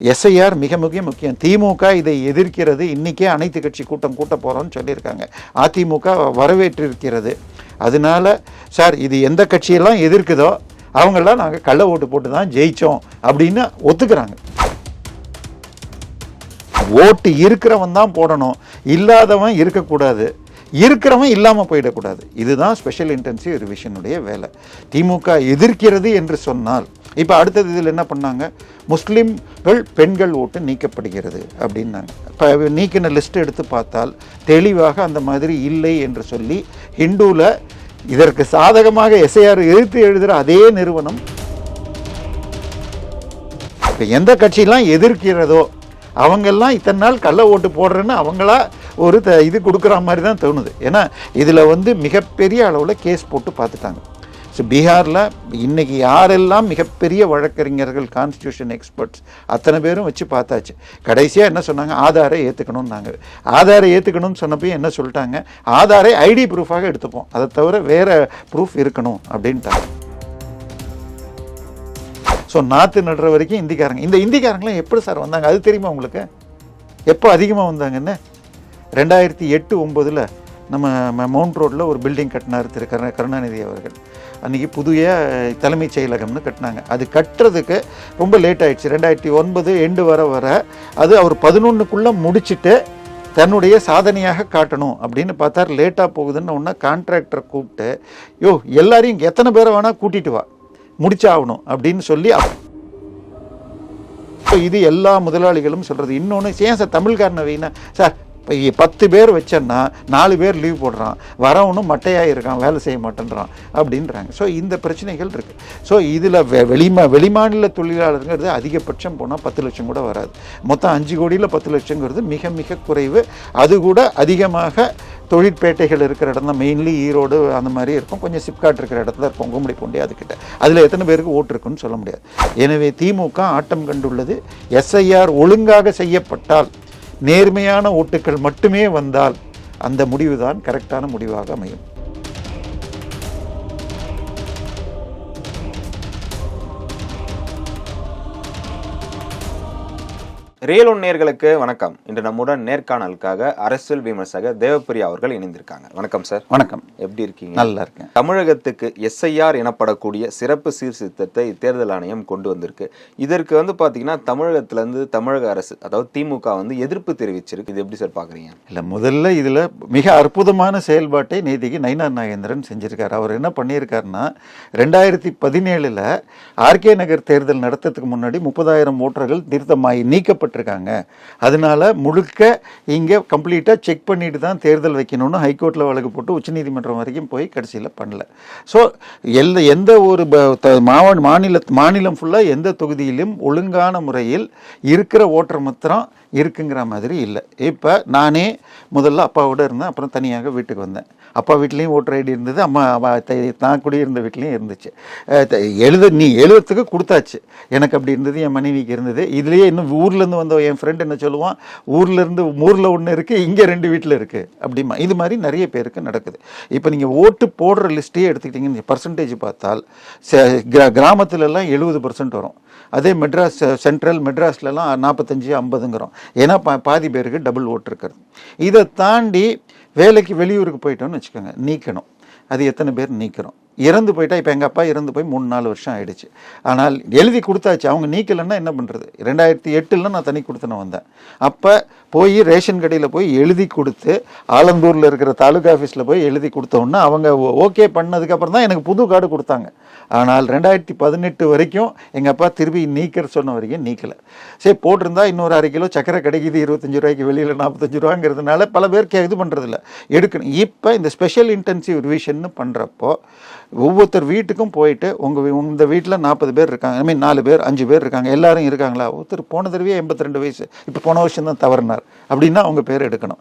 SIR மிக மிக முக்கியம். திமுக இதை எதிர்க்கிறது. இன்றைக்கே அனைத்து கட்சி கூட்டம் கூட்ட போகிறோம்னு சொல்லியிருக்காங்க. அதிமுக வரவேற்றிருக்கிறது. அதனால சார் இது எந்த கட்சியெல்லாம் எதிர்க்குதோ அவங்களாம் நாங்கள் கள்ள ஓட்டு போட்டு தான் ஜெயித்தோம் அப்படின்னு ஒத்துக்கிறாங்க. ஓட்டு இருக்கிறவன் தான் போடணும். இல்லாதவன் இருக்கக்கூடாது. இருக்கிறவன் இல்லாமல் போயிடக்கூடாது. இதுதான் ஸ்பெஷல் இன்டென்சிவ் ரிவிஷனுடைய வேலை. திமுக எதிர்க்கிறது என்று சொன்னால் இப்போ அடுத்தது இதில் என்ன பண்ணாங்க? முஸ்லீம்கள் பெண்கள் ஓட்டு நீக்கப்படுகிறது அப்படின்னாங்க. இப்போ நீக்கின லிஸ்ட் எடுத்து பார்த்தால் தெளிவாக அந்த மாதிரி இல்லை என்று சொல்லி ஹிந்துவில் இதற்கு சாதகமாக எஸ்ஐஆர் எதிர்த்து எழுதுகிற அதே நிறுவனம் இப்போ எந்த கட்சியெலாம் எதிர்க்கிறதோ அவங்கெல்லாம் இத்தனை நாள் கள்ள ஓட்டு போடுறேன்னு அவங்களா ஒரு த இது கொடுக்குற மாதிரி தான் தோணுது. ஏன்னா இதில் வந்து மிகப்பெரிய அளவில் கேஸ் போட்டு பார்த்துட்டாங்க. ஸோ பீகாரில் இன்றைக்கி யாரெல்லாம் மிகப்பெரிய வழக்கறிஞர்கள் கான்ஸ்டியூஷன் எக்ஸ்பர்ட்ஸ் அத்தனை பேரும் வச்சு பார்த்தாச்சு. கடைசியாக என்ன சொன்னாங்க? ஆதாரை ஏற்றுக்கணும்னாங்க ஆதாரை ஏற்றுக்கணும்னு சொன்னப்போ என்ன சொல்லிட்டாங்க? ஆதாரை ஐடி ப்ரூஃபாக எடுத்துப்போம். அதை தவிர வேறு ப்ரூஃப் இருக்கணும் அப்படின்ட்டாங்க. ஸோ நாற்று நடுற வரைக்கும் இந்திக்காரங்க. இந்த இந்திக்காரங்களாம் எப்படி சார் வந்தாங்க? அது தெரியுமா உங்களுக்கு? எப்போ அதிகமாக வந்தாங்கன்னு ரெண்டாயிரத்தி எட்டு ஒம்பதில் நம்ம ம- மவுண்ட் ரோட்டில் ஒரு பில்டிங் கட்டினார் திரு கருணா கருணாநிதி அவர்கள். அன்றைக்கி புதிய தலைமைச் செயலகம்னு கட்டினாங்க. அது கட்டுறதுக்கு ரொம்ப லேட் ஆயிடுச்சு. ரெண்டாயிரத்தி ஒன்பது எண்டு வர வர அது அவர் பதினொன்றுக்குள்ளே முடிச்சுட்டு தன்னுடைய சாதனையாக காட்டணும் அப்படின்னு பார்த்தார். லேட்டாக போகுதுன்னு ஒன்றா கான்ட்ராக்டரை கூப்பிட்டு யோ எல்லாரையும் எத்தனை பேரை வேணால் கூட்டிட்டு வா. முடிச்சாகணும். அப்படின்னு சொல்லி இப்போ இது எல்லா முதலாளிகளும் சொல்கிறது இன்னொன்று ஏன் சார் தமிழ்காரனை வைனா சார் இப்போ பத்து பேர் வச்சேன்னா நாலு பேர் லீவ் போடுறான். வரவனும் மட்டையாக இருக்கான் வேலை செய்ய மாட்டேன்றான் அப்படின்றாங்க. ஸோ இந்த பிரச்சனைகள் இருக்குது ஸோ இதில் வெ வெளிமா வெளிமாநில தொழிலாளருங்கிறது அதிகபட்சம் போனால் பத்து லட்சம் கூட வராது. மொத்தம் அஞ்சு கோடியில் பத்து லட்சங்கிறது மிக மிக குறைவு. அது கூட அதிகமாக தொழிற்பேட்டைகள் இருக்கிற இடம் தான். மெயின்லி ஈரோடு அந்த மாதிரி இருக்கும். கொஞ்சம் சிப்காட் இருக்கிற இடத்துல இருக்கும். கும்படி பூண்டி அதுக்கிட்ட. அதில் எத்தனை பேருக்கு ஓட்டு இருக்குன்னு சொல்ல முடியாது. எனவே திமுக ஆட்டம் கண்டுள்ளது. எஸ்ஐஆர் ஒழுங்காக செய்யப்பட்டால் நேர்மையான ஓட்டுக்கள் மட்டுமே வந்தால் அந்த முடிவுதான் கரெக்டான முடிவாக அமையும். ரியல் ஒன் நேர்களுக்கு வணக்கம். இன்று நம்முடன் நேர்காணலுக்காக அரசியல் விமர்சகர் தேவப்பிரியா அவர்கள் இணைந்திருக்காங்க. வணக்கம் சார். வணக்கம். எப்படி இருக்கீங்க? நல்லா இருக்கேன். தமிழகத்துக்கு எஸ்ஐஆர் எனப்படக்கூடிய சிறப்பு சீர்திருத்தத்தை தேர்தல் ஆணையம் கொண்டு வந்திருக்கு. இதற்கு வந்து பாத்தீங்கன்னா தமிழகத்துல இருந்து தமிழக அரசு அதாவது திமுக வந்து எதிர்ப்பு தெரிவிச்சிருக்கு. இது எப்படி சார் பாக்குறீங்க? இல்லை முதல்ல இதில் மிக அற்புதமான செயல்பாட்டை நேத்திக்கு நயினார் நாகேந்திரன் செஞ்சிருக்காரு. அவர் என்ன பண்ணியிருக்காருன்னா ரெண்டாயிரத்தி பதினேழில் ஆர்கே நகர் தேர்தல் நடத்துறதுக்கு முன்னாடி முப்பதாயிரம் ஓட்டர்கள் திருத்தமாகி போட்டிருக்காங்க. அதனால முழுக்க இங்கே கம்ப்ளீட்டாக செக் பண்ணிட்டு தான் தேர்தல் வைக்கணும்னு ஹைகோர்ட்டில் வழக்கு போட்டு உச்சநீதிமன்றம் வரைக்கும் போய் கடைசியில் பண்ணல. ஸோ எந்த எந்த ஒரு மாவட்ட மாநில மாநிலம் ஃபுல்லாக எந்த தொகுதியிலும் ஒழுங்கான முறையில் இருக்கிற ஓட்டர் மாத்திரம் இருக்குங்கிற மாதிரி இல்லை. இப்போ நானே முதல்ல அப்பாவோட இருந்தேன் அப்புறம் தனியாக வீட்டுக்கு வந்தேன். அப்பா வீட்லேயும் ஓட்டர் ஐடி இருந்தது அம்மா தான் குடியிருந்த வீட்லேயும் இருந்துச்சு. எழுத நீ எழுதுறதுக்கு கொடுத்தாச்சு. எனக்கு அப்படி இருந்தது என் மனைவிக்கு இருந்தது. இதுலேயே இன்னும் ஊர்லேருந்து வந்த என் ஃப்ரெண்ட் என்ன சொல்லுவான்? ஊர்லேருந்து ஊரில் ஒன்று இருக்குது இங்கே ரெண்டு வீட்டில் இருக்குது அப்படிமா இது மாதிரி நிறைய பேருக்கு நடக்குது. இப்போ நீங்கள் ஓட்டு போடுற லிஸ்ட்டையே எடுத்துக்கிட்டிங்கன்னு பர்சன்டேஜ் பார்த்தால் கிரா கிராமத்துலலாம் எழுபது பர்சன்ட் வரும். அதே மெட்ராஸ் சென்ட்ரல் மெட்ராஸ்லலாம் நாற்பத்தஞ்சு ஐம்பதுங்கிறோம். ஏன்னா பா பாதி பேருக்கு டபுள் ஓட்டு இருக்கிறது. இதை தாண்டி வேலைக்கு வெளியூருக்கு போயிட்டோம்னு வச்சுக்கோங்க நீக்கணும். அது எத்தனை பேர் நீக்கிறோம்? இறந்து போயிட்டா இப்போ எங்கள் அப்பா இறந்து போய் மூணு நாலு வருஷம் ஆயிடுச்சு. ஆனால் எழுதி கொடுத்தாச்சு. அவங்க நீக்கலைன்னா என்ன பண்ணுறது ரெண்டாயிரத்தி எட்டில் நான் தனி கொடுத்தன வந்தேன். அப்போ போய் ரேஷன் கடையில் போய் எழுதி கொடுத்து ஆலந்தூரில் இருக்கிற தாலுகா ஆஃபீஸில் போய் எழுதி கொடுத்தோன்னா அவங்க ஓகே பண்ணதுக்கப்புறம் தான் எனக்கு புது கார்டு கொடுத்தாங்க. ஆனால் ரெண்டாயிரத்தி பதினெட்டு வரைக்கும் எங்கள் அப்பா திருப்பி நீக்கிற சொன்ன வரைக்கும் நீக்கலை. சரி போட்டிருந்தா இன்னொரு அரை கிலோ சக்கரை கிடைக்குது இருபத்தஞ்சு ரூபாய்க்கு வெளியில் நாற்பத்தஞ்சு ரூபாங்கிறதுனால பல பேர் இது பண்ணுறதில்ல எடுக்கணும். இப்போ இந்த ஸ்பெஷல் இன்டென்சிவ் ரிவிஷன் பண்ணுறப்போ ஒவ்வொருத்தர் வீட்டுக்கும் போயிட்டு உங்கள் இந்த வீட்டில் நாற்பது பேர் இருக்காங்க. ஐ மீன் நாலு பேர் அஞ்சு பேர் இருக்காங்க. எல்லாரும் இருக்காங்களா? ஒருத்தர் போன தடவையே எண்பத்தி ரெண்டு வயசு. இப்போ போன வருஷம் தான் தவறினார். அப்படின்னா அவங்க பேர் எடுக்கணும்.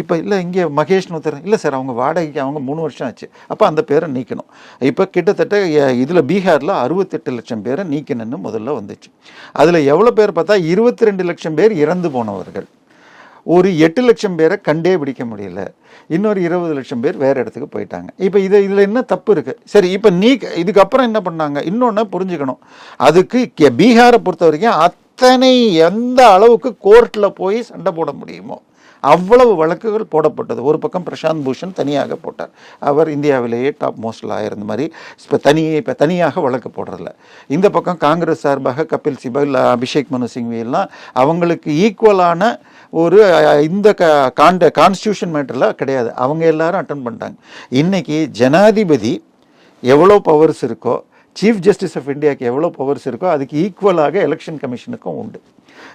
இப்போ இல்லை இங்கே மகேஷ்னு ஒருத்தர் இல்லை சார் அவங்க வாடகைக்கு அவங்க மூணு வருஷம் ஆச்சு. அப்போ அந்த பேரை நீக்கணும். இப்போ கிட்டத்தட்ட இதில் பீகாரில் அறுபத்தெட்டு லட்சம் பேரை நீக்கணும்னு முதல்ல வந்துச்சு. அதில் எவ்வளோ பேர் பார்த்தா இருபத்தி ரெண்டு லட்சம் பேர் இறந்து போனவர்கள். ஒரு எட்டு லட்சம் பேரை கண்டே பிடிக்க முடியல. இன்னொரு இருபது லட்சம் பேர் வேறு இடத்துக்கு போயிட்டாங்க. இப்போ இது இதில் என்ன தப்பு இருக்குது சரி இப்போ நீ இதுக்கப்புறம் என்ன பண்ணாங்க? இன்னொன்று புரிஞ்சுக்கணும். அதுக்கு பீகாரை பொறுத்த வரைக்கும் அத்தனை எந்த அளவுக்கு கோர்ட்டில் போய் சண்டை போட முடியுமோ அவ்வளவு வழக்குகள் போடப்பட்டது. ஒரு பக்கம் பிரசாந்த் பூஷன் தனியாக போட்டார். அவர் இந்தியாவிலேயே டாப் மோஸ்ட் லாயர் இந்த மாதிரி இப்போ தனியே இப்போ தனியாக வழக்கு போடுறதில்ல. இந்த பக்கம் காங்கிரஸ் சார்பாக கபில் சிபல் அபிஷேக் மனு சிங்வி எல்லாம் அவங்களுக்கு ஈக்குவலான ஒரு இந்த காண்ட கான்ஸ்டியூஷன் மேட்டரில் கிடையாது. அவங்க எல்லாரும் அட்டன் பண்ணிட்டாங்க. இன்னைக்கு ஜனாதிபதி எவ்வளோ பவர்ஸ் இருக்கோ சீஃப் ஜஸ்டிஸ் ஆஃப் இந்தியாவுக்கு எவ்வளோ பவர்ஸ் இருக்கோ அதுக்கு ஈக்குவலாக எலெக்ஷன் கமிஷனுக்கும் உண்டு.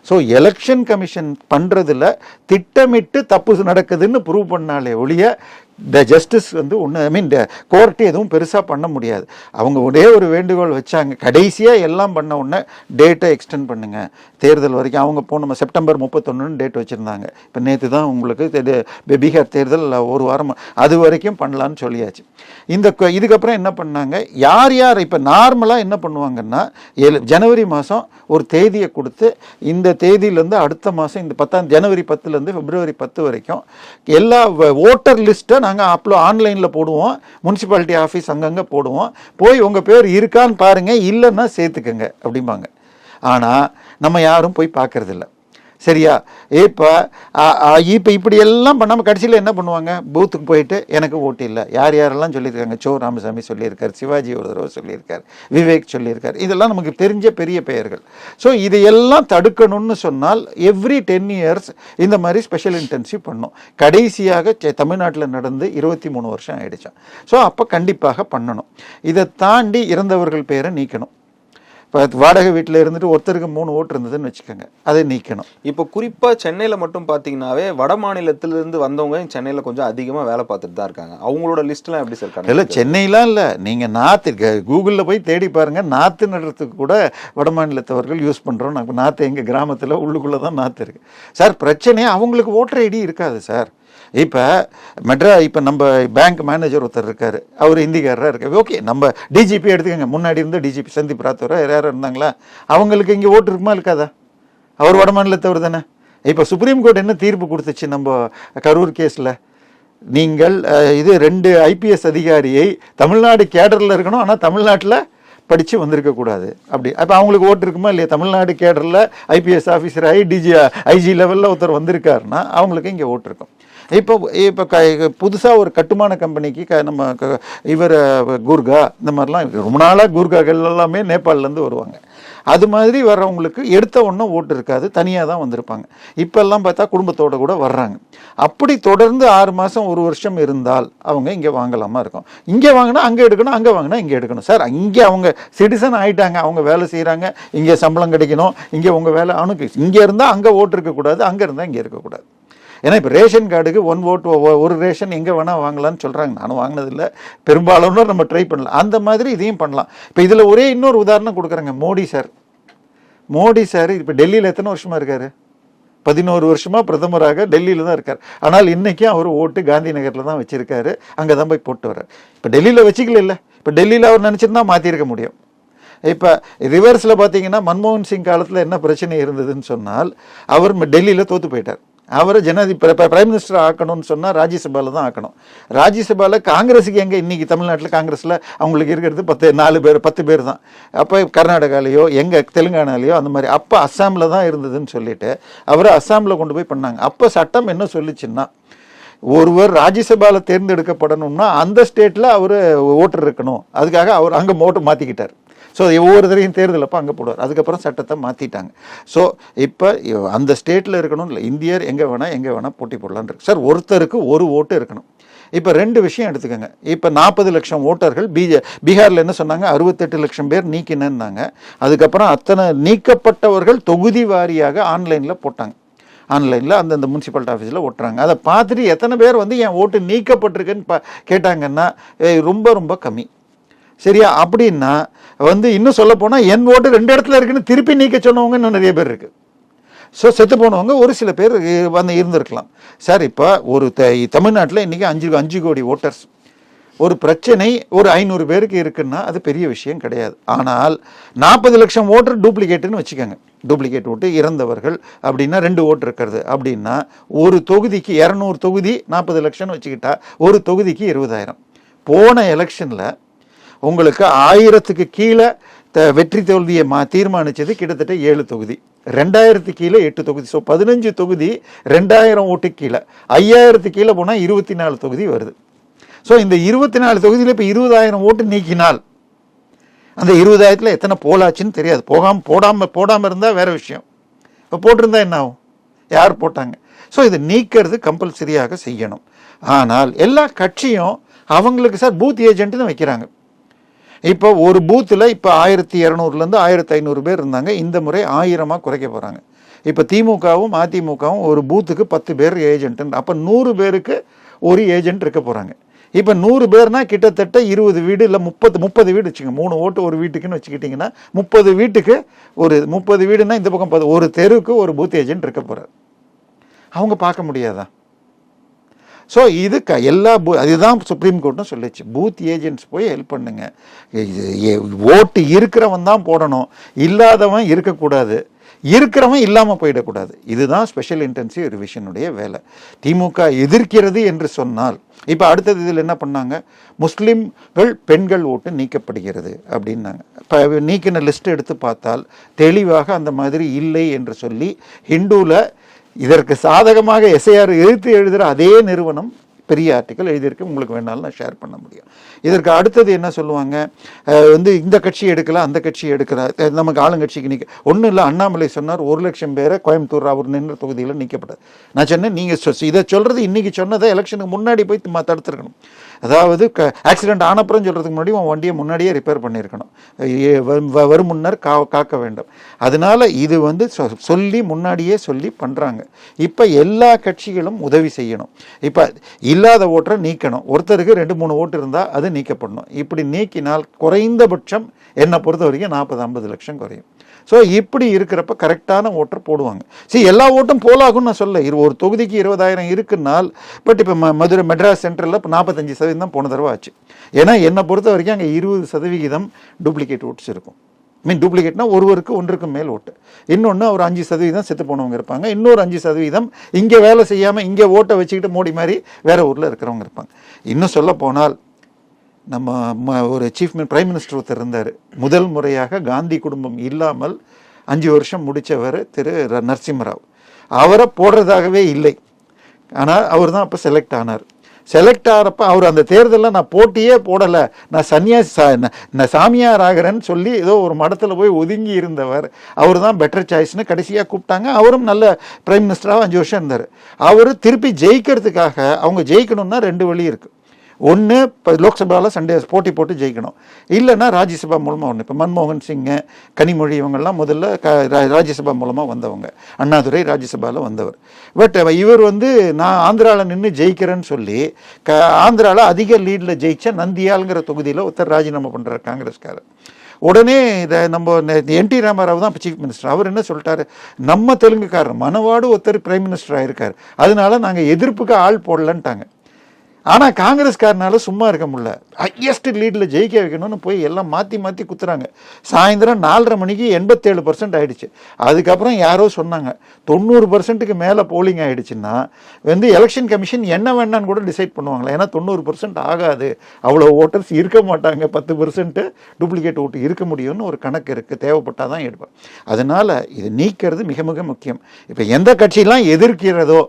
ஸோ எலெக்ஷன் கமிஷன் பண்ணுறதுல திட்டமிட்டு தப்பு நடக்குதுன்னு ப்ரூவ் பண்ணாலே ஒழிய த ஜஸ்டிஸ் வந்து ஒன்று ஐ மீன் கோர்ட்டு எதுவும் பெருசாக பண்ண முடியாது. அவங்க ஒரே ஒரு வேண்டுகோள் வச்சாங்க. கடைசியாக எல்லாம் பண்ண உடனே டேட்டை எக்ஸ்டெண்ட் பண்ணுங்கள் தேர்தல் வரைக்கும் அவங்க போன செப்டம்பர் முப்பத்தொன்னு டேட் வச்சுருந்தாங்க. இப்போ நேற்று தான் உங்களுக்கு தெ- பீகார் தேர்தல் ஒரு வாரம் அது வரைக்கும் பண்ணலான்னு சொல்லியாச்சு. இந்த இதுக்கப்புறம் என்ன பண்ணாங்க? யார் யார் இப்போ நார்மலாக என்ன பண்ணுவாங்கன்னா ஏழு ஜனவரி மாதம் ஒரு தேதியை கொடுத்து இந்த தேதியிலேருந்து அடுத்த மாதம் இந்த பத்தாம் ஜனவரி பத்துலேருந்து பிப்ரவரி பத்து வரைக்கும் எல்லா ஓட்டர் லிஸ்ட்டை நான் நாங்கள் அப்லோ ஆன்லைனில் போடுவோம். முனிசிபாலிட்டி ஆஃபீஸ் அங்கங்கே போடுவோம். போய் உங்கள் பேர் இருக்கான்னு பாருங்கள் இல்லைன்னா சேர்த்துக்கங்க அப்படிம்பாங்க. ஆனால் நம்ம யாரும் போய் பார்க்கறதில்ல. சரியா? இப்போ இப்போ இப்படி எல்லாம் பண்ணாமல் கடைசியில் என்ன பண்ணுவாங்க? பூத்துக்கு போயிட்டு எனக்கு ஓட்டு இல்லை. யார் யாரெல்லாம் சொல்லியிருக்காங்க? சோ ராமசாமி சொல்லியிருக்காரு சிவாஜி ஒரு தடவை சொல்லியிருக்காரு விவேக் சொல்லியிருக்காரு. இதெல்லாம் நமக்கு தெரிஞ்ச பெரிய பெயர்கள். ஸோ இதையெல்லாம் தடுக்கணும்னு சொன்னால் எவ்ரி டென் இயர்ஸ் இந்த மாதிரி ஸ்பெஷல் இன்டென்சிவ் பண்ணும். கடைசியாக செ- தமிழ்நாட்டில் நடந்து இருபத்தி மூணு வருஷம் ஆயிடுச்சான் ஸோ அப்போ கண்டிப்பாக பண்ணணும். இதை தாண்டி இறந்தவர்கள் பேரை நீக்கணும். இப்போ வாடகை வீட்டில் இருந்துட்டு ஒருத்தருக்கு மூணு ஓட்டு இருந்ததுன்னு வச்சுக்கோங்க. அதை நீக்கணும். இப்போ குறிப்பா சென்னையில மட்டும் பாத்தீங்கன்னாவே வட மாநிலத்துல இருந்து வந்தவங்க சென்னையில கொஞ்சம் அதிகமா வேலை பார்த்துட்டு தான் இருக்காங்க. அவங்களோட லிஸ்ட்லாம் எப்படி சார் இல்லை? சென்னையிலாம் இல்லை. நீங்கள் நாற்று கூகுளில் போய் தேடி பாருங்கள் நாற்று நடுறதுக்கு கூட வட மாநிலத்தவர்கள் யூஸ் பண்ணுறோம் நாங்கள் நாற்று எங்கள் கிராமத்தில் உள்ளுக்குள்ளே தான் நாற்று இருக்குது சார் பிரச்சனை அவங்களுக்கு ஓட்டர் ஐடி இருக்காது சார். இப்போ மெட்ரா இப்போ நம்ம பேங்க் மேனேஜர் ஒருத்தர் இருக்கார். அவர் ஹிந்திக்காரராக இருக்கார். ஓகே நம்ம டிஜிபி எடுத்துக்கோங்க. முன்னாடி இருந்த டிஜிபி சந்தீப் ராத்தோரா யாரும் இருந்தாங்களா? அவங்களுக்கு இங்கே ஓட்டு இருக்குமா இருக்காதா? அவர் வட மாநிலத்தவர் தானே. இப்போ சுப்ரீம் கோர்ட் என்ன தீர்ப்பு கொடுத்துச்சு நம்ம கரூர் கேஸில்? நீங்கள் இது ரெண்டு ஐபிஎஸ் அதிகாரியை தமிழ்நாடு கேடரில் இருக்கணும் ஆனால் தமிழ்நாட்டில் படித்து வந்திருக்கக்கூடாது அப்படி. அப்போ அவங்களுக்கு ஓட்டு இருக்குமா இல்லையா? Tamil Nadu கேடரில் IPS officer I DG IG லெவலில் ஒருத்தர் வந்திருக்காருன்னா அவங்களுக்கு இங்கே ஓட்டு இருக்கும். இப்போ இப்போ க புதுசாக ஒரு கட்டுமான கம்பெனிக்கு க நம்ம க- இவர் குர்கா கூர்கா இந்த மாதிரிலாம் ரொம்ப நாளாக கூர்காக்கள் எல்லாமே நேபாளிலேருந்து வருவாங்க. அது மாதிரி வர்றவங்களுக்கு எடுத்த ஒன்றும் ஓட்டு இருக்காது. தனியாக தான் வந்திருப்பாங்க. இப்போல்லாம் பார்த்தா குடும்பத்தோட கூட வர்றாங்க. அப்படி தொடர்ந்து ஆறு மாதம் ஒரு வருஷம் இருந்தால் அவங்க இங்கே வாங்கலாமா இருக்கும். இங்கே வாங்கினா அங்கே எடுக்கணும் அங்கே வாங்கினா இங்கே எடுக்கணும். சார் இங்கே அவங்க சிட்டிசன் ஆகிட்டாங்க அவங்க வேலை செய்கிறாங்க இங்கே சம்பளம் கிடைக்கணும். இங்கே உங்கள் வேலை அணுக்கு இங்கே இருந்தால் அங்கே ஓட்டு இருக்கக்கூடாது அங்கே இருந்தால் இங்கே இருக்கக்கூடாது. ஏன்னா இப்போ ரேஷன் கார்டுக்கு ஒன் ஓட்டு ஒரு ரேஷன் எங்கே வேணால் வாங்கலாம்னு சொல்கிறாங்க நானும் வாங்கினதில்லை. பெரும்பாலும் நம்ம ட்ரை பண்ணலாம். அந்த மாதிரி இதையும் பண்ணலாம். இப்போ இதில் ஒரே இன்னொரு உதாரணம் கொடுக்குறேங்க. மோடி சார். மோடி சார் இப்போ டெல்லியில் எத்தனை வருஷமாக இருக்கார்? பதினோரு வருஷமாக பிரதமராக டெல்லியில் தான் இருக்கார். ஆனால் இன்றைக்கும் அவர் ஓட்டு காந்தி நகரில் தான் வச்சுருக்காரு. அங்கே தான் போய் போட்டு வர்றார். இப்போ டெல்லியில் வச்சுக்கல இல்லை. இப்போ டெல்லியில் அவர் நினச்சிருந்தா மாற்றிருக்க முடியும். இப்போ ரிவர்ஸில் பார்த்தீங்கன்னா மன்மோகன் சிங் காலத்தில் என்ன பிரச்சனை இருந்ததுன்னு சொன்னால் அவர் டெல்லியில் தோற்று போயிட்டார். அவரை ஜனாதி பிரைம் மினிஸ்டர் ஆக்கணும்னு சொன்னால் ராஜ்யசபாவில் தான் ஆக்கணும். ராஜ்யசபாவில் காங்கிரஸுக்கு எங்கே இன்றைக்கி தமிழ்நாட்டில் காங்கிரஸில் அவங்களுக்கு இருக்கிறது பத்து நாலு பேர் பத்து பேர் தான். அப்போ கர்நாடகாலேயோ எங்கே தெலுங்கானாலேயோ அந்த மாதிரி. அப்போ அஸ்ஸாமில் தான் இருந்ததுன்னு சொல்லிட்டு அவரை அஸ்ஸாமில் கொண்டு போய் பண்ணாங்க. அப்போ சட்டம் என்ன சொல்லுச்சுன்னா ஒருவர் ராஜ்யசபாவில் தேர்ந்தெடுக்கப்படணும்னா அந்த ஸ்டேட்டில் அவர் ஓட்டர் இருக்கணும். அதுக்காக அவர் அங்கே ஓட்டு மாற்றிக்கிட்டார் ஸோ ஒவ்வொரு தடையும் தேர்தல் அப்போ அங்கே போடுவார். அதுக்கப்புறம் சட்டத்தை மாற்றிட்டாங்க ஸோ இப்போ அந்த ஸ்டேட்டில் இருக்கணும் இல்லை இந்தியர் எங்கே வேணால் எங்கே வேணால் போட்டி போடலான்னு இருக்கு. சார் ஒருத்தருக்கு ஒரு ஓட்டு இருக்கணும். இப்போ ரெண்டு விஷயம் எடுத்துக்கோங்க. இப்போ நாற்பது லட்சம் ஓட்டர்கள் பிஜே பீகாரில் என்ன சொன்னாங்க? அறுபத்தெட்டு லட்சம் பேர் நீக்கினேன்னாங்க. அதுக்கப்புறம் அத்தனை நீக்கப்பட்டவர்கள் தொகுதி வாரியாக ஆன்லைனில் போட்டாங்க. ஆன்லைனில் அந்தந்த முனிசிபாலிட்டி ஆஃபீஸில் ஓட்டுறாங்க அதை பார்த்துட்டு எத்தனை பேர் வந்து என் ஓட்டு நீக்கப்பட்டிருக்குன்னு பா கேட்டாங்கன்னா ரொம்ப ரொம்ப கம்மி. சரியா? அப்படின்னா வந்து இன்னும் சொல்ல போனால் என் ஓட்டு ரெண்டு இடத்துல இருக்குன்னு திருப்பி நீக்க சொன்னவங்க இன்னும் நிறைய பேர் இருக்குது ஸோ செத்து போனவங்க ஒரு சில பேர் வந்து இருந்திருக்கலாம். சார் இப்போ ஒரு த தமிழ்நாட்டில் இன்றைக்கி அஞ்சு அஞ்சு கோடி ஓட்டர்ஸ் ஒரு பிரச்சனை ஒரு ஐநூறு பேருக்கு இருக்குன்னா அது பெரிய விஷயம் கிடையாது. ஆனால் நாற்பது லட்சம் ஓட்டர் டூப்ளிகேட்டுன்னு வச்சுக்கோங்க. டூப்ளிகேட் ஓட்டு இறந்தவர்கள் அப்படின்னா ரெண்டு ஓட்டு இருக்கிறது. அப்படின்னா ஒரு தொகுதிக்கு இரநூறு தொகுதி நாற்பது லட்சம்னு வச்சுக்கிட்டா ஒரு தொகுதிக்கு இருபதாயிரம். போன எலெக்ஷனில் உங்களுக்கு ஆயிரத்துக்கு கீழே த- வெற்றி தோல்வியை மா தீர்மானித்தது கிட்டத்தட்ட ஏழு தொகுதி. ரெண்டாயிரத்து கீழே எட்டு தொகுதி. ஸோ பதினஞ்சு தொகுதி ரெண்டாயிரம் ஓட்டு கீழே. ஐயாயிரத்து கீழே போனால் இருபத்தி நாலு தொகுதி வருது. ஸோ இந்த இருபத்தி நாலு தொகுதியில் இப்போ இருபதாயிரம் ஓட்டு நீக்கினால் அந்த இருபதாயிரத்தில் எத்தனை போலாச்சுன்னு தெரியாது. போகாமல் போடாமல் போடாமல் இருந்தால் வேறு விஷயம். இப்போ போட்டிருந்தா என்ன ஆகும்? யார் போட்டாங்க? ஸோ இதை நீக்கிறது கம்பல்சரியாக செய்யணும். ஆனால் எல்லா கட்சியும் அவங்களுக்கு சார் பூத் ஏஜென்ட்னு வைக்கிறாங்க. இப்போ ஒரு பூத்தில் இப்போ ஆயிரத்தி இரநூறுலேருந்து ஆயிரத்தி ஐநூறு பேர் இருந்தாங்க. இந்த முறை ஆயிரமாக குறைக்க போகிறாங்க இப்போ திமுகவும் அதிமுகவும் ஒரு பூத்துக்கு பத்து பேர் ஏஜென்ட் அப்போ நூறு பேருக்கு ஒரு ஏஜென்ட் இருக்க போகிறாங்க இப்போ நூறு பேர்னா கிட்டத்தட்ட இருபது வீடு இல்லை முப்பது முப்பது வீடு வச்சுங்க மூணு ஓட்டு ஒரு வீட்டுக்குன்னு வச்சுக்கிட்டிங்கன்னா முப்பது வீட்டுக்கு ஒரு முப்பது வீடுனா இந்த பக்கம் பத்து ஒரு தெருவுக்கு ஒரு பூத் ஏஜென்ட் இருக்க போகிறார் அவங்க பார்க்க முடியாதா? ஸோ இது க எல்லா பூ அதுதான் சுப்ரீம் கோர்ட்டும் சொல்லிச்சு. பூத் ஏஜென்ட்ஸ் போய் ஹெல்ப் பண்ணுங்க. ஓட்டு இருக்கிறவன் தான் போடணும். இல்லாதவன் இருக்கக்கூடாது. இருக்கிறவன் இல்லாமல் போயிடக்கூடாது. இதுதான் ஸ்பெஷல் இன்டென்சிவ் ரிவிஷனுடைய வேலை. திமுக எதிர்க்கிறது என்று சொன்னால் இப்போ அடுத்தது இதில் என்ன பண்ணாங்க? முஸ்லீம்கள் பெண்கள் ஓட்டு நீக்கப்படுகிறது அப்படின்னாங்க. இப்போ நீக்கின லிஸ்ட் எடுத்து பார்த்தால் தெளிவாக அந்த மாதிரி இல்லை என்று சொல்லி ஹிந்துவில் இதற்கு சாதகமாக எஸ்ஐஆர் எழுத்து எழுதுகிற அதே நிறுவனம் பெரிய ஆர்டிக்கல் எழுதியிருக்கு. உங்களுக்கு வேணாலும் நான் ஷேர் பண்ண முடியும். இதற்கு அடுத்தது என்ன சொல்லுவாங்க? வந்து இந்த கட்சி எடுக்கல அந்த கட்சி எடுக்கல. நமக்கு ஆளுங்கட்சிக்கு நிற்க ஒன்றும் இல்லை அண்ணாமலை சொன்னார் ஒரு லட்சம் பேரை கோயம்புத்தூர் அவர் நின்ற தொகுதியில் நிற்கப்படாது நான் சொன்னேன் நீங்கள் இதை சொல்கிறது இன்றைக்கி சொன்னதை எலெக்ஷனுக்கு முன்னாடி போய் தடுத்துருக்கணும் தடுத்திருக்கணும். அதாவது க ஆக்சிடென்ட் ஆனப்புறம் சொல்கிறதுக்கு முன்னாடி உன் வண்டியை முன்னாடியே ரிப்பேர் பண்ணியிருக்கணும். வரும் வ- வரும் முன்னர் கா காக்க வேண்டும். அதனால இது வந்து சொ- சொல்லி முன்னாடியே சொல்லி பண்ணுறாங்க இப்போ எல்லா கட்சிகளும் உதவி செய்யணும். இப்போ இல்லாத ஓட்டரை நீக்கணும். ஒருத்தருக்கு ரெண்டு மூணு ஓட்டு இருந்தால் அது நீக்கப்படணும். இப்படி நீக்கினால் குறைந்தபட்சம் என்னை பொறுத்த வரைக்கும் நாற்பது ஐம்பது லட்சம் குறையும். ஸோ இப்படி இருக்கிறப்ப கரெக்டான ஓட்டர் போடுவாங்க. சரி எல்லா ஓட்டும் போலாகும்னு நான் சொல்ல இரு ஒரு தொகுதிக்கு இருபதாயிரம் இருக்குன்னால் பட் இப்போ ம மதுரை மெட்ராஸ் சென்ட்ரலில் இப்போ நாற்பத்தஞ்சு சதவீதம் தான் போன தடவை ஆச்சு. ஏன்னா என்னை பொறுத்த வரைக்கும் அங்கே இருபது சதவிகிதம் டூப்ளிகேட் ஓட்ஸ் இருக்கும். மீன் டூப்ளிகேட்னா ஒருவருக்கு ஒன்றுக்கு மேல் ஓட்டு. இன்னொன்று ஒரு அஞ்சு சதவீதம் செத்து போனவங்க இருப்பாங்க. இன்னொரு அஞ்சு சதவீதம் இங்கே வேலை செய்யாமல் இங்கே ஓட்டை வச்சுக்கிட்டு மோடி மாதிரி வேறு ஊரில் இருக்கிறவங்க இருப்பாங்க. இன்னும் சொல்ல போனால் நம்ம ம- ஒரு சீஃப் பிரைம் மினிஸ்டர் ஒருத்தர் இருந்தார். முதல் முறையாக காந்தி குடும்பம் இல்லாமல் அஞ்சு வருஷம் முடித்தவர் திரு நரசிம்மராவ். அவரை போடுறதாகவே இல்லை. ஆனால் அவர் தான் அப்போ செலக்ட் ஆனார். செலக்ட் ஆகிறப்ப அவர் அந்த தேர்தலில் நான் போட்டியே போடலை. நான் சன்னியாசி சா- நான் நான் சாமியார் ஆகிறேன்னு சொல்லி ஏதோ ஒரு மடத்தில் போய் ஒதுங்கி இருந்தவர். அவர் தான் பெட்டர் சாய்ஸ்னு கடைசியாக கூப்பிட்டாங்க. அவரும் நல்ல பிரைம் மினிஸ்டராக அஞ்சு வருஷம் இருந்தார். அவர் திருப்பி ஜெயிக்கிறதுக்காக அவங்க ஜெயிக்கணும்னா ரெண்டு வழி இருக்குது ஒன்று இப்போ லோக்சபாவில் சண்டே போட்டி போட்டு ஜெயிக்கணும். இல்லைன்னா ராஜ்யசபா மூலமாக ஒன்று இப்போ மன்மோகன் சிங்கு கனிமொழி இவங்கெல்லாம் முதல்ல க ரா- ராஜ்யசபா மூலமாக வந்தவங்க. அண்ணாதுரை ராஜ்யசபாவில் வந்தவர். பட் இவர் வந்து நான் ஆந்திராவில் நின்று ஜெயிக்கிறேன்னு சொல்லி க ஆந்திராவில் அதிக லீடில் ஜெயிச்ச நந்தியாலுங்கிற தொகுதியில் ஒருத்தர் ராஜினாமா பண்ணுறார் காங்கிரஸ்காரர். உடனே இதை நம்ம என்டி ராமராவ் தான் இப்போ சீஃப் மினிஸ்டர் அவர் என்ன சொல்லிட்டாரு? நம்ம தெலுங்குக்காரர் மனவாடு ஒருத்தர் பிரைம் மினிஸ்டர் ஆயிருக்காரு. அதனால நாங்கள் எதிர்ப்புக்கு ஆள் போடலன்ட்டாங்க. ஆனால் காங்கிரஸ்காரனால சும்மா இருக்க முடியல. ஹையஸ்ட் லீடில் ஜெயிக்க வைக்கணும்னு போய் எல்லாம் மாற்றி மாற்றி குத்துறாங்க. சாயந்தரம் நாலரை மணிக்கு எண்பத்தேழு பர்சன்ட் ஆகிடுச்சு அதுக்கப்புறம் யாரோ சொன்னாங்க தொண்ணூறு பர்சன்ட்டுக்கு மேலே போலிங் ஆகிடுச்சுன்னா வந்து எலெக்ஷன் கமிஷன் என்ன வேணான்னு கூட டிசைட் பண்ணுவாங்களா. ஏன்னா தொண்ணூறு பர்சன்ட் ஆகாது. அவ்வளோ ஓட்டர்ஸ் இருக்க மாட்டாங்க. பத்து பர்சன்ட்டு டூப்ளிகேட் ஓட்டு இருக்க முடியும்னு ஒரு கணக்கு இருக்குது தேவைப்பட்டால் தான் எடுப்பேன். அதனால் இது நீக்கிறது மிக மிக முக்கியம். இப்போ எந்த கட்சியெலாம் எதிர்க்கிறதோ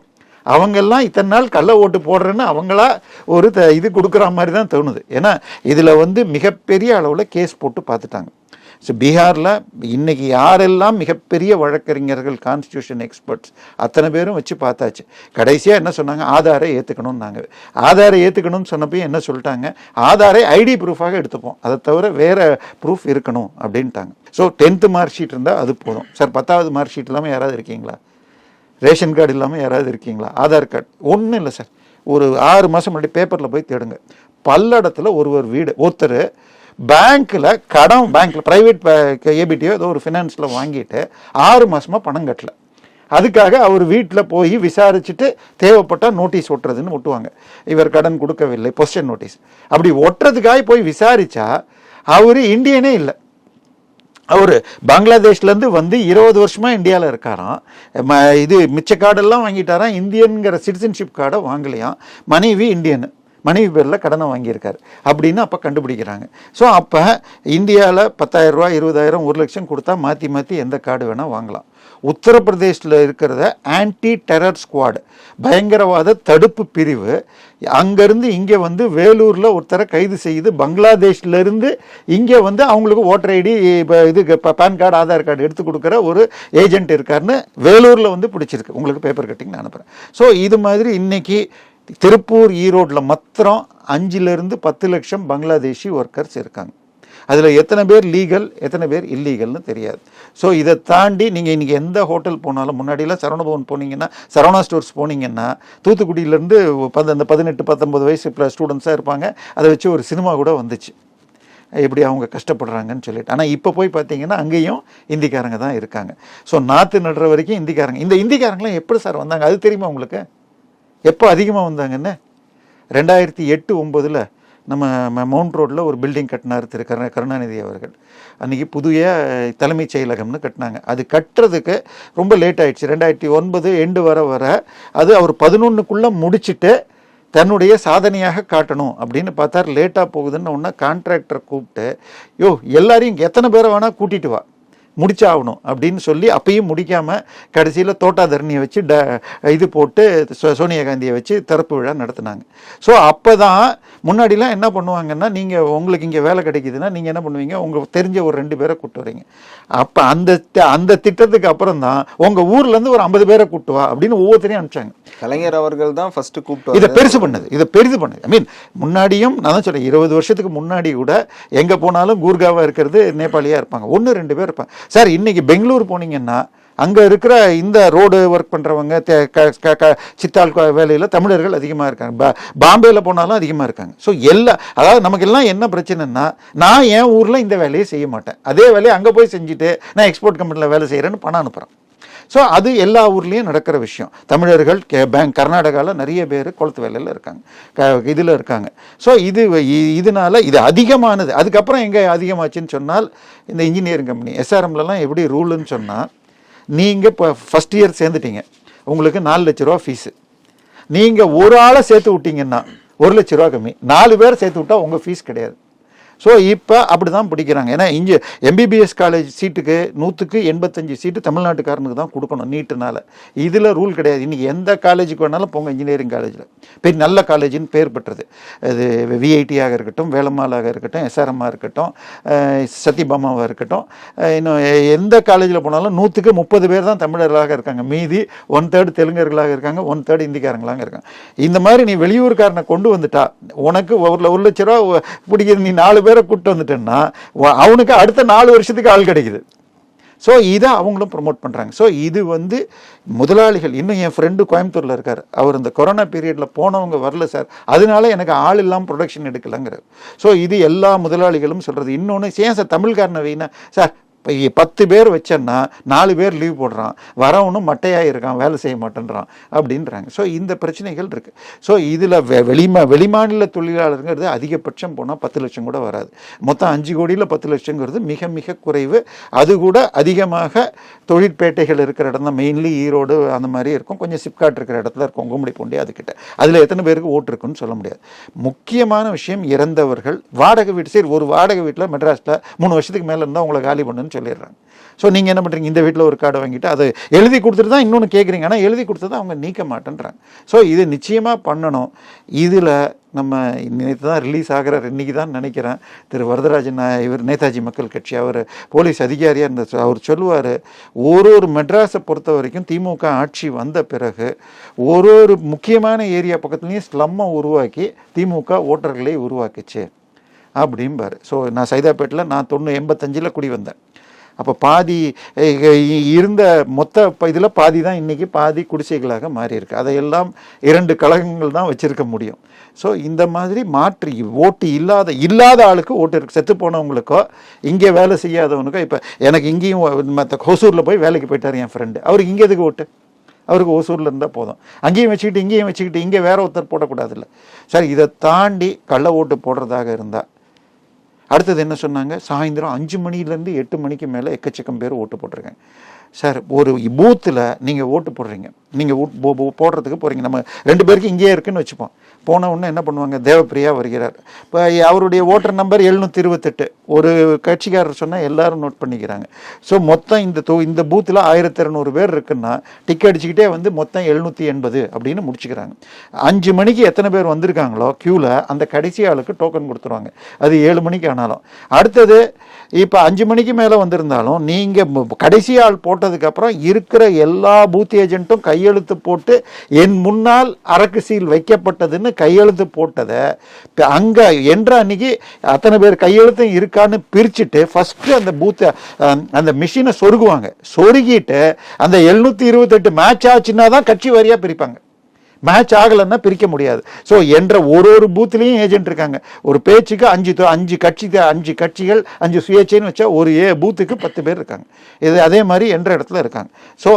அவங்கெல்லாம் இத்தனை நாள் கள்ள ஓட்டு போடுறேன்னு அவங்களா ஒரு த இது கொடுக்குற மாதிரி தான் தோணுது. ஏன்னா இதில் வந்து மிகப்பெரிய அளவில் கேஸ் போட்டு பார்த்துட்டாங்க. ஸோ பீகாரில் இன்றைக்கி யாரெல்லாம் மிகப்பெரிய வழக்கறிஞர்கள் கான்ஸ்டியூஷன் எக்ஸ்பர்ட்ஸ் அத்தனை பேரும் வச்சு பார்த்தாச்சு. கடைசியாக என்ன சொன்னாங்க? ஆதாரை ஏற்றுக்கணும்னாங்க ஆதாரை ஏற்றுக்கணும்னு சொன்னப்போ என்ன சொல்லிட்டாங்க? ஆதாரை ஐடி ப்ரூஃபாக எடுத்துப்போம். அதை தவிர வேறு ப்ரூஃப் இருக்கணும் அப்படின்ட்டாங்க. ஸோ டென்த்து மார்க் ஷீட் இருந்தால் அது போதும். சார் பத்தாவது மார்க் ஷீட் இல்லாமல் யாராவது இருக்கீங்களா? ரேஷன் கார்டு இல்லாமல் யாராவது இருக்கீங்களா? ஆதார் கார்டு. ஒன்றும் இல்லை சார். ஒரு ஆறு மாதம் முன்னாடி பேப்பரில் போய் தேடுங்க. பல்லடத்தில் ஒரு ஒரு வீடு. ஒருத்தர் பேங்க்கில் கடன் பேங்க்கில் ப்ரைவேட் ஏபிடியோ ஏதோ ஒரு ஃபினான்ஸில் வாங்கிட்டு ஆறு மாதமாக பணம் கட்டலை. அதுக்காக அவர் வீட்டில் போய் விசாரிச்சுட்டு தேவைப்பட்டால் நோட்டீஸ் ஒட்டுறதுன்னு ஒட்டுவாங்க. இவர் கடன் கொடுக்கவில்லை பொசிஷன் நோட்டீஸ் அப்படி ஒட்டுறதுக்காக போய் விசாரிச்சா அவர் இந்தியனே இல்லை. அவர் பங்களாதேஷ்லேருந்து வந்து இருபது வருஷமாக இந்தியாவில் இருக்காராம். ம இது மிச்ச கார்டெல்லாம் வாங்கிட்டாராம். இந்தியனுங்கிற சிட்டிசன்ஷிப் கார்டை வாங்கலையாம் மனைவி இந்தியன். மனைவி பேரில் கடனை வாங்கியிருக்காரு. அப்படின்னு அப்போ கண்டுபிடிக்கிறாங்க. ஸோ அப்போ இந்தியாவில் பத்தாயிரரூவா இருபதாயிரம் ஒரு லட்சம் கொடுத்தா மாற்றி மாற்றி எந்த கார்டு வேணால் வாங்கலாம். உத்தரப்பிரதேசில் இருக்கிறத ஆன்டி டெரர் ஸ்குவாடு பயங்கரவாத தடுப்பு பிரிவு. அங்கேருந்து இங்கே வந்து வேலூரில் ஒருத்தரை கைது செய்து பங்களாதேஷ்லேருந்து இங்கே வந்து அவங்களுக்கு ஓட்டர் ஐடி இப்போ இது பேன் கார்டு ஆதார் கார்டு எடுத்து கொடுக்குற ஒரு ஏஜென்ட் இருக்காருன்னு வேலூரில் வந்து பிடிச்சிருக்கு. உங்களுக்கு பேப்பர் கட்டிங் நான் அனுப்புகிறேன் ஸோ இது மாதிரி இன்றைக்கி திருப்பூர் ஈரோட்டில் மாத்திரம் அஞ்சுலேருந்து பத்து லட்சம் பங்களாதேஷி ஒர்க்கர்ஸ் இருக்காங்க. அதில் எத்தனை பேர் லீகல் எத்தனை பேர் இல்லீகல்னு தெரியாது. ஸோ இதை தாண்டி நீங்கள் இன்றைக்கி எந்த ஹோட்டல் போனாலும் முன்னாடிலாம் சரவணபவன் போனீங்கன்னா சரவணா ஸ்டோர்ஸ் போனீங்கன்னா தூத்துக்குடியிலேருந்து பந்த அந்த பதினெட்டு பத்தொம்பது வயசு ப்ளஸ் ஸ்டூடெண்ட்ஸாக இருப்பாங்க. அதை வச்சு ஒரு சினிமா கூட வந்துச்சு. எப்படி அவங்க கஷ்டப்படுறாங்கன்னு சொல்லிட்டு. ஆனால் இப்போ போய் பார்த்தீங்கன்னா அங்கேயும் இந்திக்காரங்க தான் இருக்காங்க. ஸோ நாற்று நடுற வரைக்கும் இந்திக்காரங்க. இந்த இந்திக்காரங்களாம் எப்படி சார் வந்தாங்க? அது தெரியுமா உங்களுக்கு? எப்போ அதிகமாக வந்தாங்கன்னு? ரெண்டாயிரத்தி எட்டு ஒம்பதில் நம்ம ம- மவுண்ட் ரோட்டில் ஒரு பில்டிங் கட்டினார் திரு கருணா கருணாநிதி அவர்கள். அன்றைக்கி புதிய தலைமைச் செயலகம்னு கட்டினாங்க. அது கட்டுறதுக்கு ரொம்ப லேட் ஆயிடுச்சு. ரெண்டாயிரத்தி ஒன்பது எண்டு வர வர அது அவர் பதினொன்றுக்குள்ளே முடிச்சுட்டு தன்னுடைய சாதனையாக காட்டணும் அப்படின்னு பார்த்தார். லேட்டாக போகுதுன்னு ஒன்றா கான்ட்ராக்டரை கூப்பிட்டு யோ எல்லாரையும் எத்தனை பேரை வேணால் கூட்டிகிட்டு வா. முடிச்சாகணும் அப்படின்னு சொல்லி அப்பயும் முடிக்காம கடைசியில் தோட்டாதரணியை வச்சு ட இது போட்டு சோனியா காந்தியை வச்சு திறப்பு விழா நடத்துனாங்க. ஸோ அப்போ தான் முன்னாடிலாம் என்ன பண்ணுவாங்கன்னா நீங்கள் உங்களுக்கு இங்கே வேலை கிடைக்குதுன்னா நீங்கள் என்ன பண்ணுவீங்க? உங்களுக்கு தெரிஞ்ச ஒரு ரெண்டு பேரை கூப்பிட்டு வரீங்க. அப்போ அந்த அந்த திட்டத்துக்கு அப்புறம் தான் உங்கள் ஊர்லேருந்து ஒரு ஐம்பது பேரை கூப்பிட்டு வா அப்படின்னு ஒவ்வொருத்தரையும் அனுப்பிச்சாங்க. கலைஞர் அவர்கள் தான் ஃபர்ஸ்ட் கூப்பிட்டு இதை. பெருசு பண்ணது. இதை பெரிது பண்ணது. ஐ மீன் முன்னாடியும் நான் தான் சொல்றேன் இருபது வருஷத்துக்கு முன்னாடி கூட எங்கே போனாலும் கூர்காவாக இருக்கிறது நேபாளியாக இருப்பாங்க. ஒன்று ரெண்டு பேர் இருப்பாங்க. சார் இன்னைக்கு பெங்களூர் போனீங்கன்னா அங்கே இருக்கிற இந்த ரோடு ஒர்க் பண்ணுறவங்க சித்தாள் வேலையில் தமிழர்கள் அதிகமாக இருக்காங்க. பா பாம்பேயில் போனாலும் அதிகமாக இருக்காங்க. ஸோ எல்லா அதாவது நமக்கு எல்லாம் என்ன பிரச்சனைன்னா நான் என் ஊரில் இந்த வேலையை செய்ய மாட்டேன். அதே வேலையை அங்கே போய் செஞ்சுட்டு நான் எக்ஸ்போர்ட் கம்பெனியில் வேலை செய்கிறேன்னு பணம் அனுப்புகிறேன் ஸோ அது எல்லா ஊர்லேயும் நடக்கிற விஷயம். தமிழர்கள் கே பேங்க் கர்நாடகாவில் நிறைய பேர் குளத்து வேலையில் இருக்காங்க. க இதில் இருக்காங்க. ஸோ இது இதனால் இதனால இது அதிகமானது. அதுக்கப்புறம் எங்கே அதிகமாச்சுன்னு சொன்னால் இந்த இன்ஜினியரிங் கம்பெனி எஸ்ஆர்எம்லலாம் எப்படி ரூலுன்னு சொன்னால் நீங்கள் இப்போ ஃபஸ்ட் இயர் சேர்ந்துட்டீங்க. உங்களுக்கு நாலு லட்ச ரூபா ஃபீஸு நீங்கள் ஒரு ஆளை சேர்த்து விட்டீங்கன்னா ஒரு லட்ச ரூபா கம்மி. நாலு பேர் சேர்த்து விட்டால் உங்கள் ஃபீஸ் கிடையாது. ஸோ இப்போ அப்படி தான் பிடிக்கிறாங்க. ஏன்னா இங்கே எம்பிபிஎஸ் காலேஜ் சீட்டுக்கு நூற்றுக்கு எண்பத்தஞ்சு சீட்டு தமிழ்நாட்டுக்காரனுக்கு தான் கொடுக்கணும் நீட்டுனால. இதில் ரூல் கிடையாது. இன்றைக்கி எந்த காலேஜுக்கு வேணாலும் போங்க இன்ஜினியரிங் காலேஜில் பெரிய நல்ல காலேஜின்னு பேர் பெற்றது. அது விஐடியாக இருக்கட்டும் வேலம்மாளாக இருக்கட்டும் எஸ்ஆர்எம்மாக இருக்கட்டும் சத்யபாமாவாக இருக்கட்டும் இன்னும் எந்த காலேஜில் போனாலும் நூற்றுக்கு முப்பது பேர் தான் தமிழர்களாக இருக்காங்க. மீதி ஒன் தேர்டு தெலுங்கர்களாக இருக்காங்க ஒன் தேர்டு இந்திக்காரங்களாக இருக்காங்க. இந்த மாதிரி நீ வெளியூர்காரனை கொண்டு வந்துட்டா உனக்கு ஒரு ஒரு லட்ச ரூபா பிடிக்கிறது நீ நாலு பேர் கூப்பிட்டு வந்துட்டேன்னா அவனுக்கு அடுத்த நாலு வருஷத்துக்கு ஆள் கிடைக்குது. ஸோ இதை அவங்களும் ப்ரொமோட் பண்ணுறாங்க ஸோ இது வந்து முதலாளிகள் இன்னும் என் ஃப்ரெண்டு கோயம்புத்தூரில் இருக்கார். அவர் இந்த கொரோனா பீரியடில் போனவங்க வரல சார். அதனால எனக்கு ஆள் இல்லாமல் ப்ரொடக்ஷன் எடுக்கலங்கிறார். ஸோ இது எல்லா முதலாளிகளும் சொல்கிறது இன்னொன்று ஏன் சார் தமிழ்காரனை வைனா சார் இப்போ பத்து பேர் வச்சேன்னா நாலு பேர் லீவ் போடுறான். வரவனும் மட்டையாக இருக்கான் வேலை செய்ய மாட்டேன்றான் அப்படின்றாங்க. ஸோ இந்த பிரச்சனைகள் இருக்குது ஸோ இதில் வெ வெளிமா வெளிமாநில தொழிலாளருங்கிறது அதிகபட்சம் போனால் பத்து லட்சம் கூட வராது. மொத்தம் அஞ்சு கோடியில் பத்து லட்சங்கிறது மிக மிக குறைவு. அது கூட அதிகமாக தொழிற்பேட்டைகள் இருக்கிற இடம் தான். மெயின்லி ஈரோடு அந்த மாதிரி இருக்கும். கொஞ்சம் சிப்காட் இருக்கிற இடத்துல இருக்கும். கும்படி பூண்டி அதுக்கிட்ட அதில் எத்தனை பேருக்கு ஓட்டு இருக்குன்னு சொல்ல முடியாது. முக்கியமான விஷயம் இறந்தவர்கள். வாடகை வீடு சரி ஒரு வாடகை வீட்டில் மெட்ராஸில் மூணு வருஷத்துக்கு மேலே இருந்தால் உங்களை காலி பண்ணுன்னு சொல்லிடுறாங்க. ஸோ நீங்கள் என்ன பண்ணுறீங்க இந்த வீட்டில் ஒரு கார்டு வாங்கிட்டு அதை எழுதி கொடுத்துட்டு தான் இன்னொன்று கேட்குறீங்க. ஆனால் எழுதி கொடுத்தது அவங்க நீக்க மாட்டேன்றாங்க. ஸோ இது நிச்சயமாக பண்ணணும். இதில் நம்ம நேற்று தான் ரிலீஸ் ஆகிற இன்றைக்கி தான் நினைக்கிறேன். திரு வரதராஜன் இவர் நேதாஜி மக்கள் கட்சி அவர் போலீஸ் அதிகாரியாக இருந்த அவர் சொல்லுவார் ஒரு ஒரு மெட்ராஸை பொறுத்த வரைக்கும் திமுக ஆட்சி வந்த பிறகு ஒரு ஒரு முக்கியமான ஏரியா பக்கத்துலேயும் ஸ்லம்மை உருவாக்கி திமுக ஓட்டர்களை உருவாக்குச்சு. அப்படிம்பார். ஸோ நான் சைதாப்பேட்டில் நான் தொண்ணூ எண்பத்தஞ்சில் குடி வந்தேன். அப்போ பாதி இருந்த மொத்த இதில் பாதி தான் இன்றைக்கி பாதி குடிசைகளாக மாறியிருக்கு. அதையெல்லாம் இரண்டு கழகங்கள் தான் வச்சுருக்க முடியும். ஸோ இந்த மாதிரி மாற்றி ஓட்டு இல்லாத இல்லாத ஆளுக்கு ஓட்டு இருக்குது செத்து போனவங்களுக்கோ இங்கே வேலை செய்யாதவனுக்கோ இப்போ எனக்கு இங்கேயும் மற்ற ஹொசூரில் போய் வேலைக்கு போயிட்டார் என் ஃப்ரெண்டு அவருக்கு இங்கே எதுக்கு ஓட்டு? அவருக்கு ஓசூரில் இருந்தால் போதும். அங்கேயும் வச்சுக்கிட்டு இங்கேயும் வச்சுக்கிட்டு இங்கே வேற ஒருத்தர் போடக்கூடாதுல்ல. சார் இதை தாண்டி கள்ள ஓட்டு போடுறதாக இருந்தால் அடுத்தது என்ன சொன்னாங்க? சாயந்தரம் அஞ்சு மணிலேருந்து எட்டு மணிக்கு மேலே எக்கச்சக்கம் பேர் ஓட்டு போட்டிருக்கேன் சார் ஒரு பூத்தில் நீங்கள் ஓட்டு போடுறீங்க. நீங்கள் போடுறதுக்கு போகிறீங்க நம்ம ரெண்டு பேருக்கு இங்கேயே இருக்குன்னு வச்சுப்போம். போன உடனே என்ன பண்ணுவாங்க? தேவப்பிரியா வருகிறார். இப்போ அவருடைய ஓட்டர் நம்பர் எழுநூற்றி இருபத்தெட்டு ஒரு கட்சிக்காரர் சொன்னால் எல்லாரும் நோட் பண்ணிக்கிறாங்க. ஸோ மொத்தம் இந்த தொ இந்த பூத்தில் ஆயிரத்தி இரநூறு பேர் இருக்குன்னா டிக்கெட் அடிச்சுக்கிட்டே வந்து மொத்தம் எழுநூற்றி எண்பது அப்படின்னு முடிச்சுக்கிறாங்க. அஞ்சு மணிக்கு எத்தனை பேர் வந்திருக்காங்களோ க்யூவில் அந்த கடைசி ஆளுக்கு டோக்கன் கொடுத்துருவாங்க. அது ஏழு மணிக்கு ஆனாலும். அடுத்தது இப்போ அஞ்சு மணிக்கு மேலே வந்திருந்தாலும் நீங்கள் கடைசி ஆள் போட்டதுக்கப்புறம் இருக்கிற எல்லா பூத் ஏஜென்ட்டும் கை கையெழுத்து போட்டு என் முன்னால் அரக்கு சீல் வைக்கப்பட்டதுன்னு கையெழுத்து போட்டதை அங்கே என்ற அன்னைக்கு அத்தனை பேர் கையெழுத்தும் இருக்கான்னு பிரிச்சுட்டு ஃபஸ்ட்டு அந்த பூத்தை அந்த மிஷினை சொருகுவாங்க. சொருகிட்டு அந்த எழுநூற்றி இருபத்தெட்டு மேட்ச் ஆச்சுன்னா தான் கட்சி வாரியாக பிரிப்பாங்க. மேட்ச் ஆகலைன்னா பிரிக்க முடியாது. ஸோ என்ற ஒரு ஒரு பூத்துலேயும் ஏஜென்ட் இருக்காங்க. ஒரு பேச்சுக்கு அஞ்சு அஞ்சு கட்சி அஞ்சு கட்சிகள் அஞ்சு சுயேட்சைன்னு வச்சா ஒரு ஏ பூத்துக்கு பத்து பேர் இருக்காங்க. இது அதே மாதிரி என்ற இடத்துல இருக்காங்க. ஸோ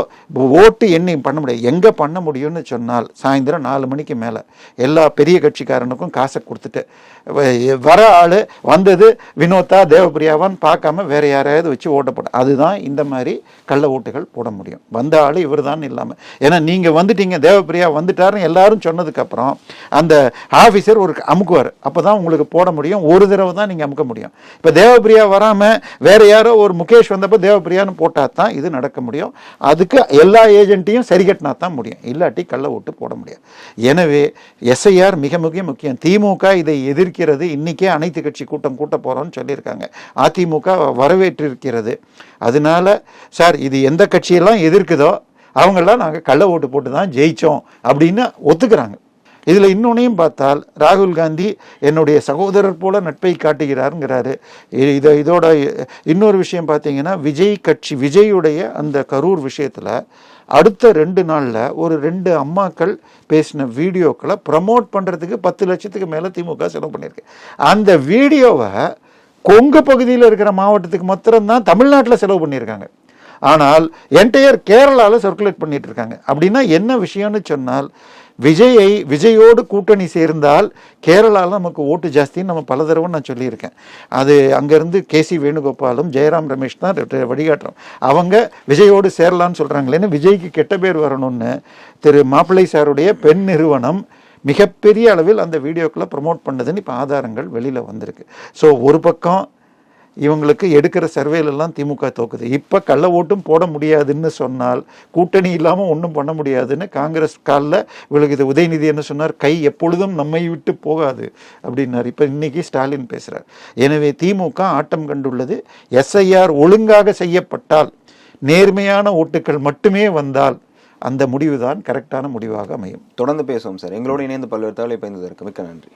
ஓட்டு என்னையும் பண்ண முடியாது. எங்கே பண்ண முடியும்னு சொன்னால் சாயந்தரம் நாலு மணிக்கு மேலே எல்லா பெரிய கட்சிக்காரனுக்கும் காசை கொடுத்துட்டு வர ஆள் வந்தது வினோத்தா தேவப்பிரியாவான்னு பார்க்காம வேற யாரையாவது வச்சு ஓட்ட அதுதான் இந்த மாதிரி கள்ள ஓட்டுகள் போட முடியும். வந்த ஆள் இவர் தான் இல்லாமல் ஏன்னா நீங்கள் வந்துட்டீங்க தேவப்பிரியா எல்லாரும் எல்லாரும் சொன்னதுக்கப்புறம் அந்த ஆஃபீஸர் ஒரு அமுக்குவார். அப்போ தான் உங்களுக்கு போட முடியும். ஒரு தடவை தான் நீங்கள் அமுக்க முடியும். இப்போ தேவப்பிரியா வராமல் வேற யாரோ ஒரு முகேஷ் வந்தப்போ தேவப்பிரியான்னு போட்டால் தான் இது நடக்க முடியும். அதுக்கு எல்லா ஏஜென்ட்டையும் சரி கட்டினா தான் முடியும். இல்லாட்டி கள்ள ஓட்டு போட முடியாது. எனவே எஸ்ஐஆர் மிக மிக முக்கியம். திமுக இதை எதிர்க்கிறது. இன்னைக்கே அனைத்து கட்சி கூட்டம் கூட்ட போகிறோம்னு சொல்லியிருக்காங்க. அதிமுக வரவேற்றிருக்கிறது. அதனால சார் இது எந்த கட்சியெல்லாம் எதிர்க்குதோ அவங்களாம் நாங்கள் கள்ள ஓட்டு போட்டு தான் ஜெயித்தோம் அப்படின்னு ஒத்துக்கிறாங்க. இதில் இன்னொன்னையும் பார்த்தால் ராகுல் காந்தி என்னுடைய சகோதரர் போல நட்பை காட்டுகிறாருங்கிறாரு. இதை இதோட இன்னொரு விஷயம் பார்த்தீங்கன்னா விஜய் கட்சி விஜயுடைய அந்த கரூர் விஷயத்தில் அடுத்த ரெண்டு நாளில் ஒரு ரெண்டு அம்மாக்கள் பேசின வீடியோக்களை ப்ரமோட் பண்ணுறதுக்கு பத்து லட்சத்துக்கு மேலே திமுக செலவு பண்ணியிருக்கு. அந்த வீடியோவை கொங்கு பகுதியில் இருக்கிற மாவட்டத்துக்கு மாத்திரம்தான் தமிழ்நாட்டில் செலவு பண்ணியிருக்காங்க. ஆனால் என்டையர் கேரளாவில் சர்க்குலேட் பண்ணிட்டு இருக்காங்க அப்படின்னா என்ன விஷயம்னு சொன்னால் விஜயை விஜயோடு கூட்டணி சேர்ந்தால் கேரளாவில் நமக்கு ஓட்டு ஜாஸ்தின்னு நம்ம பல தடவை நான் சொல்லியிருக்கேன். அது அங்கேருந்து கேசி வேணுகோபாலும் ஜெயராம் ரமேஷ் தான் வழிகாட்டுறோம். அவங்க விஜயோடு சேரலான்னு சொல்கிறாங்களேன்னு விஜய்க்கு கெட்ட பேர் வரணும்னு திரு மாப்பிள்ளை சாருடைய பெண் நிறுவனம் மிகப்பெரிய அளவில் அந்த வீடியோக்களை ப்ரமோட் பண்ணதுன்னு இப்போ ஆதாரங்கள் வெளியில் வந்திருக்கு. ஸோ ஒரு பக்கம் இவங்களுக்கு எடுக்கிற சர்வேல எல்லாம் திமுக தோக்குது. இப்போ கள்ள ஓட்டும் போட முடியாதுன்னு சொன்னால் கூட்டணி இல்லாமல் ஒன்றும் பண்ண முடியாதுன்னு காங்கிரஸ் காலில் விழுகுது. உதயநிதி என்ன சொன்னார்? கை எப்பொழுதும் நம்மை விட்டு போகாது அப்படின்னார். இப்போ இன்னைக்கு ஸ்டாலின் பேசுகிறார் எனவே திமுக ஆட்டம் கண்டுள்ளது. எஸ்ஐஆர் ஒழுங்காக செய்யப்பட்டால் நேர்மையான ஓட்டுகள் மட்டுமே வந்தால் அந்த முடிவுதான் கரெக்டான முடிவாக அமையும். தொடர்ந்து பேசுவோம் சார். எங்களோடு இணைந்து பல்வேறு தகவலை பயந்ததற்கு மிக்க நன்றி.